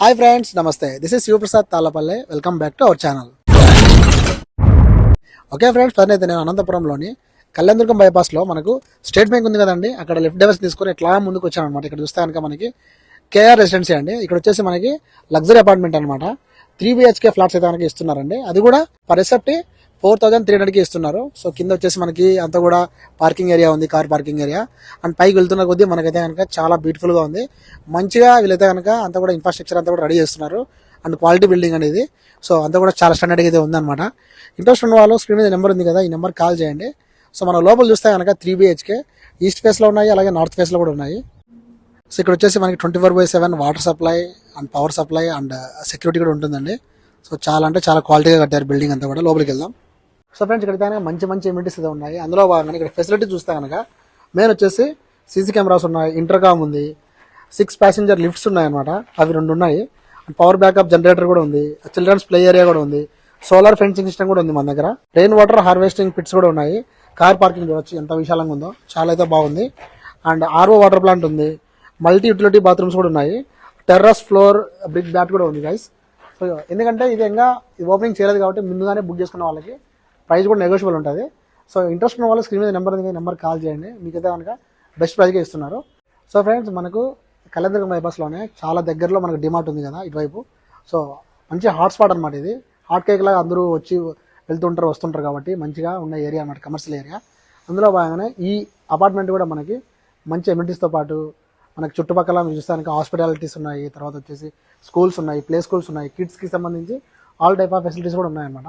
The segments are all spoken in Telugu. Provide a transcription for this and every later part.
హాయ్ ఫ్రెండ్స్ నమస్తే. This is Shivaprasad Tallapalle welcome back to our channel okay friends present అయితే నేను అనంతపురంలోని కళ్యాణదుర్గం బైపాస్లో మనకు స్టేట్ బ్యాంక్ ఉంది కదండి. అక్కడ లెఫ్ట్ డైవర్స్ తీసుకొని ఇట్లా ముందుకు వచ్చాను అనమాట ఇక్కడ చూస్తే కనుక మనకి కేఆర్ రెసిడెన్సీ అండి. ఇక్కడ వచ్చేసి మనకి లగ్జరీ అపార్ట్మెంట్ అనమాట త్రీ బిహెచ్కే ఫ్లాట్స్ అయితే మనకి ఇస్తున్నారండి. అది కూడా per SFT four thousand three హండ్రెడ్కి ఇస్తున్నారు. సో కింద వచ్చేసి మనకి అంతా కూడా పార్కింగ్ ఏరియా ఉంది కార్ పార్కింగ్ ఏరియా. అండ్ పైకి వెళ్తున్న కొద్దీ మనకైతే కనుక చాలా బ్యూటిఫుల్గా ఉంది. మంచిగా వీళ్ళైతే కనుక అంతా కూడా ఇన్ఫ్రాస్ట్రక్చర్ అంతా కూడా రెడీ చేస్తున్నారు. అండ్ క్వాలిటీ బిల్డింగ్ అనేది. సో అంతా కూడా చాలా స్టాండర్డ్గా అయితే ఉందన్నమాట. ఇంట్రెస్ట్ ఉన్న వాళ్ళు స్క్రీన్ మీద నెంబర్ ఉంది కదా ఈ నెంబర్ కాల్ చేయండి. సో మన లోపల చూస్తే కనుక త్రీ బిహెచ్కే ఈస్ట్ ఫేస్లో ఉన్నాయి అలాగే నార్త్ ఫేస్లో కూడా ఉన్నాయి. సో ఇక్కడ వచ్చేసి మనకి twenty four by seven water supply and power supply and security కూడా ఉంటుందండి. సో చాలా అంటే చాలా క్వాలిటీగా కట్టారు బిల్డింగ్ అంతా కూడా. లోపలికి వెళ్దాం. సో ఫ్రెండ్స్ ఇక్కడ కనుక మంచి మంచి ఎమ్యూనిటీస్ అయితే ఉన్నాయి. అందులో భాగంగా ఇక్కడ ఫెసిలిటీ చూస్తే కనుక మెయిన్ వచ్చేసి సీసీ కెమెరాస్ ఉన్నాయి ఇంటర్కామ్ ఉంది సిక్స్ ప్యాసింజర్ లిఫ్ట్స్ ఉన్నాయన్నమాట. అవి రెండు ఉన్నాయి. పవర్ బ్యాకప్ జనరేటర్ కూడా ఉంది చిల్డ్రన్స్ ప్లే ఏరియా కూడా ఉంది సోలార్ ఫెన్సింగ్ సిస్టమ్ కూడా ఉంది మన దగ్గర. రెయిన్ వాటర్ హార్వెస్టింగ్ పిట్స్ కూడా ఉన్నాయి. కార్ పార్కింగ్ చూడొచ్చు ఎంత విశాలంగా ఉందో. చాలా అయితే బాగుంది. అండ్ ఆర్ఓ వాటర్ ప్లాంట్ ఉంది. మల్టీ యూటిలిటీ బాత్రూమ్స్ కూడా ఉన్నాయి. టెర్రస్ ఫ్లోర్ బ్రిక్ బ్యాట్ కూడా ఉంది గైస్ సో ఎందుకంటే ఇది ఇంకా ఓపెనింగ్ చేయలేదు కాబట్టి ముందుగానే బుక్ చేసుకున్న వాళ్ళకి ప్రైస్ కూడా నెగోషియబుల్ ఉంటుంది. సో ఇంట్రెస్ట్ ఉన్న వాళ్ళు స్క్రీన్ మీద నెంబర్ ఉంది నెంబర్ కాల్ చేయండి. మీకైతే కనుక బెస్ట్ ప్రైస్గా ఇస్తున్నారు. సో ఫ్రెండ్స్ మనకు కళ్యాణదుర్గం బైపాస్లోనే చాలా దగ్గరలో మనకు డిమార్ట్ ఉంది కదా ఇటువైపు. సో మంచి హాట్స్పాట్ అనమాట ఇది. హాట్ కేక్ లాగా అందరూ వచ్చి వెళ్తుంటారు వస్తుంటారు కాబట్టి మంచిగా ఉన్న ఏరియా అనమాట కమర్షియల్ ఏరియా అందులో భాగంగానే ఈ అపార్ట్మెంట్ కూడా మనకి మంచి ఎమ్యూనిటీస్తో పాటు మనకి చుట్టుపక్కల చూస్తానికి హాస్పిటాలిటీస్ ఉన్నాయి తర్వాత వచ్చేసి స్కూల్స్ ఉన్నాయి ప్లే స్కూల్స్ ఉన్నాయి కిడ్స్కి సంబంధించి ఆల్ టైప్ ఆఫ్ ఫెసిలిటీస్ కూడా ఉన్నాయన్నమాట.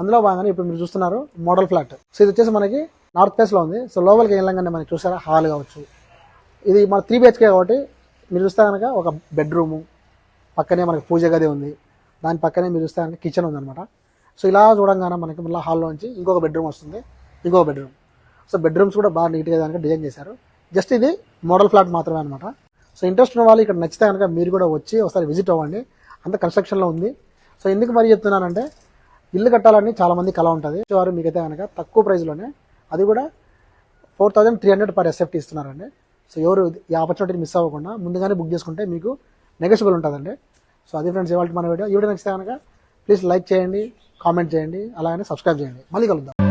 అందులో భాగంగా ఇప్పుడు మీరు చూస్తున్నారు మోడల్ ఫ్లాట్. సో ఇది వచ్చేసి మనకి నార్త్ ఫేస్లో ఉంది. సో లోపలికి వెళ్ళంగానే మనకి చూసారా? హాల్ కావచ్చు. ఇది మన త్రీ బిహెచ్కే కాబట్టి మీరు చూస్తే కనుక ఒక బెడ్రూము పక్కనే మనకి పూజ గది ఉంది. దాని పక్కనే మీరు చూస్తే కనుక కిచెన్ ఉందన్నమాట. సో ఇలా చూడంగానే మనకి మళ్ళీ హాల్లో నుంచి ఇంకొక బెడ్రూమ్ వస్తుంది. ఇంకొక బెడ్రూమ్. సో బెడ్రూమ్స్ కూడా బాగా నీట్గా కనుక డిజైన్ చేశారు. జస్ట్ ఇది మోడల్ ఫ్లాట్ మాత్రమే అనమాట సో ఇంట్రెస్ట్ ఉన్న వాళ్ళు ఇక్కడ నచ్చితే కనుక మీరు కూడా వచ్చి ఒకసారి విజిట్ అవ్వండి. అంత కన్స్ట్రక్షన్లో ఉంది. సో ఎందుకు మరి చెప్తున్నానంటే ఇల్లు కట్టాలని చాలా మంది కళ ఉంటుంది. సో వారు మీకైతే కనుక తక్కువ ప్రైస్లోనే అది కూడా four thousand three hundred per SFT ఇస్తున్నారండి. సో ఎవరు ఈ ఆపర్చునిటీని మిస్ అవ్వకుండా ముందుగానే బుక్ చేసుకుంటే మీకు నెగోషియబుల్ ఉంటుందండి. సో అది ఫ్రెండ్స్ ఇవాళ మన వీడియో. ఈ వీడియో నచ్చితే కనుక ప్లీజ్ లైక్ చేయండి కామెంట్ చేయండి అలాగే సబ్స్క్రైబ్ చేయండి. మళ్ళీ కలుద్దాం.